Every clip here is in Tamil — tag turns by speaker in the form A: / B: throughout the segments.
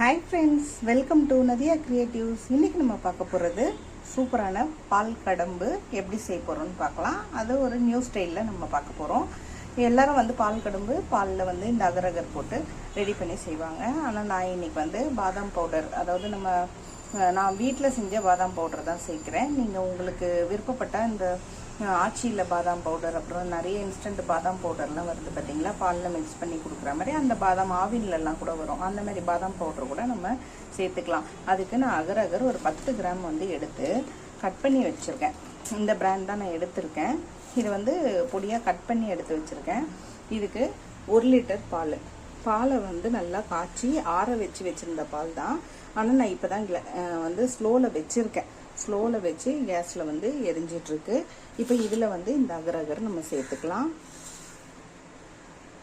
A: Hi friends welcome to Nadiya creatives இன்னைக்கு நம்ம பார்க்க போகிறது சூப்பரான பால் கடம்பு எப்படி செய்ய போகிறோம்னு பார்க்கலாம். அது ஒரு நியூ ஸ்டைலில் நம்ம பார்க்க போகிறோம் எல்லாரும் வந்து பால் கடம்பு பாலில் வந்து இந்த அகரகர் போட்டு ரெடி பண்ணி செய்வாங்க. ஆனால் நான் இன்னைக்கு வந்து பாதாம் பவுடர் அதாவது நம்ம நான் வீட்டில் செஞ்ச பாதாம் பவுடர் தான் சேர்க்குறேன். நீங்கள் உங்களுக்கு விருப்பப்பட்ட இந்த ஆச்சியில் பாதாம் பவுடர் அப்புறம் நிறைய இன்ஸ்டன்ட் பாதாம் பவுடர்லாம் வருது பார்த்தீங்களா பாலில் மிக்ஸ் பண்ணி கொடுக்குற மாதிரி அந்த பாதாம் ஆவின்லலாம் கூட வரும். அந்த மாதிரி பாதாம் பவுடர் கூட நம்ம சேர்த்துக்கலாம். அதுக்கு நான் அகர் அகர் ஒரு பத்து கிராம் வந்து எடுத்து கட் பண்ணி வச்சுருக்கேன். இந்த பிராண்ட் தான் நான் எடுத்திருக்கேன். இது வந்து பொடியாக கட் பண்ணி எடுத்து வச்சுருக்கேன். இதுக்கு ஒரு லிட்டர் பால். பாலை வந்து நல்லா காய்ச்சி ஆற வச்சு வச்சுருந்த பால் தான். ஆனால் நான் இப்போ தான் வந்து ஸ்லோவில் வச்சுருக்கேன். ஸ்லோவில் வச்சு கேஸில் வந்து எரிஞ்சிட்ருக்கு. இப்போ இதில் வந்து இந்த அகர் அகர் நம்ம சேர்த்துக்கலாம்.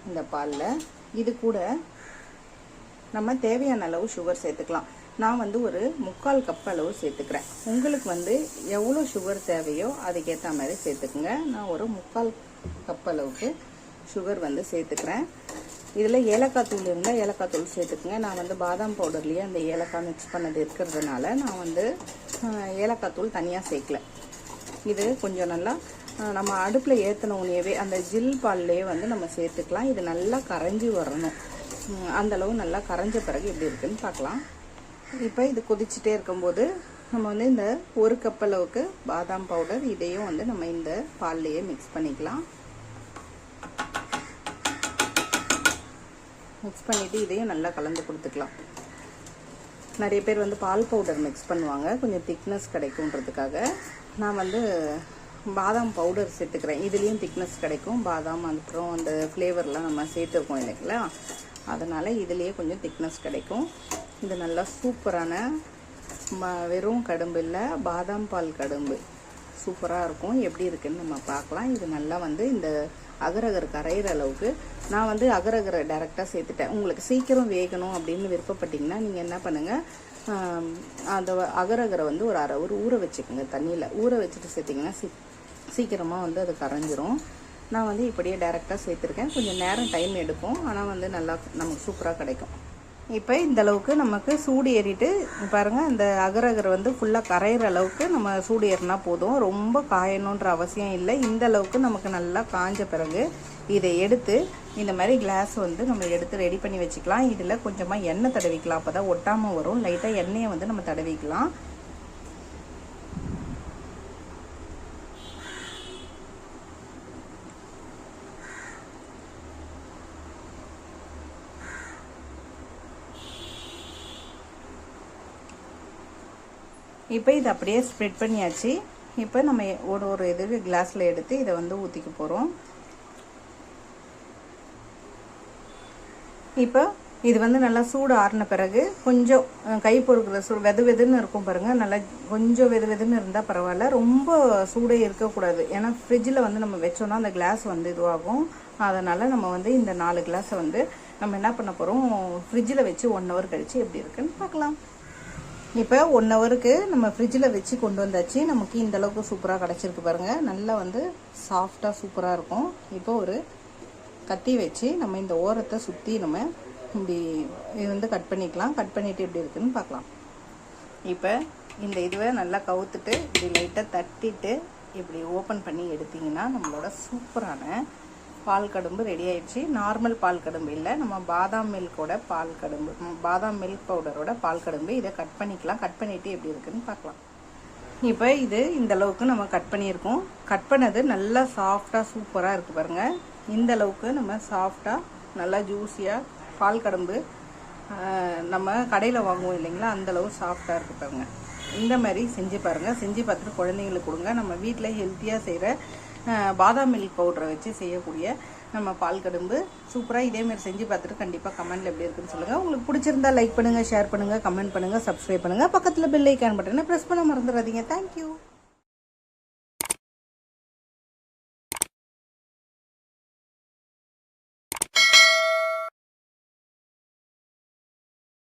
A: இந்த பாலில். இது கூட நம்ம தேவையான அளவு சுகர் சேர்த்துக்கலாம். நான் வந்து ஒரு முக்கால் கப் அளவு சேர்த்துக்கிறேன். உங்களுக்கு வந்து எவ்வளோ சுகர் தேவையோ அதுக்கேற்ற மாதிரி சேர்த்துக்குங்க. நான் ஒரு முக்கால் கப் அளவுக்கு சுகர் வந்து சேர்த்துக்கிறேன். இதில் ஏலக்காய் தூள் இருந்தால் ஏலக்காய் தூள் சேர்த்துக்குங்க. நான் வந்து பாதாம் பவுடர்லேயே அந்த ஏலக்காய் மிக்ஸ் பண்ணது இருக்கிறதுனால நான் வந்து ஏலக்காய் தூள் தனியாக சேர்க்கல. இது கொஞ்சம் நல்லா நம்ம அடுப்பில் ஏற்றின உடனேவே அந்த ஜில் பால்லையே வந்து நம்ம சேர்த்துக்கலாம். இது நல்லா கரைஞ்சி வரணும். அந்தளவு அந்த அளவு நல்லா கரைஞ்ச பிறகு எப்படி இருக்குன்னு பார்க்கலாம். இப்போ இது கொதிச்சுட்டே இருக்கும்போது நம்ம வந்து இந்த ஒரு கப் அளவுக்கு பாதாம் பவுடர் இதையும் வந்து நம்ம இந்த பால்லையே மிக்ஸ் பண்ணிக்கலாம். மிக்ஸ் பண்ணிவிட்டு இதையும் நல்லா கலந்து கொடுத்துக்கலாம். நிறைய பேர் வந்து பால் பவுடர் மிக்ஸ் பண்ணுவாங்க. கொஞ்சம் திக்னஸ் கிடைக்குன்றதுக்காக நான் வந்து பாதாம் பவுடர் சேர்த்துக்கிறேன். இதுலேயும் திக்னஸ் கிடைக்கும். பாதாம் அப்புறம் அந்த ஃப்ளேவர்லாம் நம்ம சேர்த்துருக்கோம் இல்லைங்களா? அதனால் இதுலேயே கொஞ்சம் திக்னஸ் கிடைக்கும். இது நல்லா சூப்பரான ம வெறும் கடும்பு இல்லை பாதாம் பால் கடும்பு. சூப்பராக இருக்கும். எப்படி இருக்குன்னு நம்ம பார்க்கலாம். இது நல்லா வந்து இந்த அகரகர் கரையிற அளவுக்கு நான் வந்து அகரகரை டைரெக்டாக சேர்த்துட்டேன். உங்களுக்கு சீக்கிரம் வேகணும் அப்படின்னு விருப்பப்பட்டீங்கன்னா நீங்கள் என்ன பண்ணுங்கள் அந்த அகரகரை வந்து ஒரு அரை ஒரு ஊற வச்சுக்கோங்க தண்ணியில். ஊற வச்சுட்டு சேர்த்திங்கன்னா சீ சீக்கிரமாக வந்து அது கரைஞ்சிரும். நான் வந்து இப்படியே டைரெக்டாக சேர்த்துருக்கேன். கொஞ்சம் நேரம் டைம் எடுக்கும். ஆனால் வந்து நல்லா நமக்கு சூப்பராக கிடைக்கும். இப்போ இந்த அளவுக்கு நமக்கு சூடு ஏறிட்டு பாருங்கள் இந்த அகரகர் வந்து ஃபுல்லாக கரையிற அளவுக்கு நம்ம சூடு ஏறினா போதும். ரொம்ப காயணுன்ற அவசியம் இல்லை. இந்த அளவுக்கு நமக்கு நல்லா காஞ்ச பிறகு இதை எடுத்து இந்த மாதிரி கிளாஸ் வந்து நம்ம எடுத்து ரெடி பண்ணி வச்சுக்கலாம். இதில் கொஞ்சமாக எண்ணெய் தடவிக்கலாம். அப்போ தான் ஒட்டாமல் வரும் லைட்டாக எண்ணெயை வந்து நம்ம தடவிக்கலாம். இப்போ இது அப்படியே ஸ்ப்ரெட் பண்ணியாச்சு. இப்போ நம்ம ஒரு ஒரு இது கிளாஸில் எடுத்து இதை வந்து ஊற்றிக்க போகிறோம் இப்போ இது வந்து நல்லா சூடு ஆறின பிறகு கொஞ்சம் கை பொறுக்கிற சூடு வெது வெதுன்னு இருக்கும் பாருங்கள் நல்லா கொஞ்சம் வெது வெதுன்னு இருந்தால் பரவாயில்ல. ரொம்ப சூடே இருக்கக்கூடாது ஏன்னா ஃப்ரிட்ஜில் வந்து நம்ம வச்சோம்னா அந்த கிளாஸ் வந்து இதுவாகும். அதனால் நம்ம வந்து இந்த நாலு கிளாஸை வந்து நம்ம என்ன பண்ண போகிறோம் ஃப்ரிட்ஜில் வச்சு ஒன் ஹவர் கழித்து எப்படி இருக்குன்னு பார்க்கலாம். இப்போ ஒன் ஹவருக்கு நம்ம ஃப்ரிட்ஜில் வச்சு கொண்டு வந்தாச்சு. நமக்கு இந்தளவுக்கு சூப்பராக கிடச்சிருக்கு பாருங்கள் நல்லா வந்து சாஃப்டாக சூப்பராக இருக்கும். இப்போ ஒரு கத்தி வச்சு நம்ம இந்த ஓரத்தை சுற்றி நம்ம இப்படி இது வந்து கட் பண்ணிக்கலாம். கட் பண்ணிவிட்டு எப்படி இருக்குன்னு பார்க்கலாம். இப்போ இந்த இதுவை நல்லா கவுத்துட்டு இப்படி லைட்டாக தட்டிட்டு இப்படி ஓப்பன் பண்ணி எடுத்திங்கன்னா நம்மளோட சூப்பரான பால் கடும்பு ரெடி ஆயிடுச்சு. நார்மல் பால் கடும்பு இல்லை. நம்ம பாதாம் மில்கோட பால் கடும்பு பாதாம் மில்க் பவுடரோட பால் கடும்பு. இதை கட் பண்ணிக்கலாம். கட் பண்ணிவிட்டு எப்படி இருக்குன்னு பார்க்கலாம். இப்போ இது இந்த அளவுக்கு நம்ம கட் பண்ணியிருக்கோம். கட் பண்ணது நல்லா சாஃப்டாக சூப்பராக இருக்குது பாருங்கள் இந்த அளவுக்கு நம்ம சாஃப்டாக நல்லா ஜூஸியாக பால் கடம்பு நம்ம கடையில் வாங்குவோம் இல்லைங்களா? அந்த அளவு சாஃப்டாக இருக்குது பாருங்க. இந்த மாதிரி செஞ்சு பாருங்கள் செஞ்சு பார்த்துட்டு குழந்தைங்களுக்கு கொடுங்க. நம்ம வீட்டில் ஹெல்த்தியாக செய்கிற பாதாம் மில்க் பவுடரை வச்சு செய்யக்கூடிய நம்ம பால் கடும்பு. சூப்பராக இதேமாரி செஞ்சு பார்த்துட்டு கண்டிப்பாக கமெண்ட்டில் எப்படி இருக்குன்னு சொல்லுங்கள் உங்களுக்கு பிடிச்சிருந்தா லைக் பண்ணுங்கள் ஷேர் பண்ணுங்கள் கமெண்ட் பண்ணுங்கள் சப்ஸ்கிரைப் பண்ணுங்கள் பக்கத்தில் பெல் ஐக்கான் பட்டனை ப்ரெஸ் பண்ண மறந்துடாதீங்க. தேங்க்யூ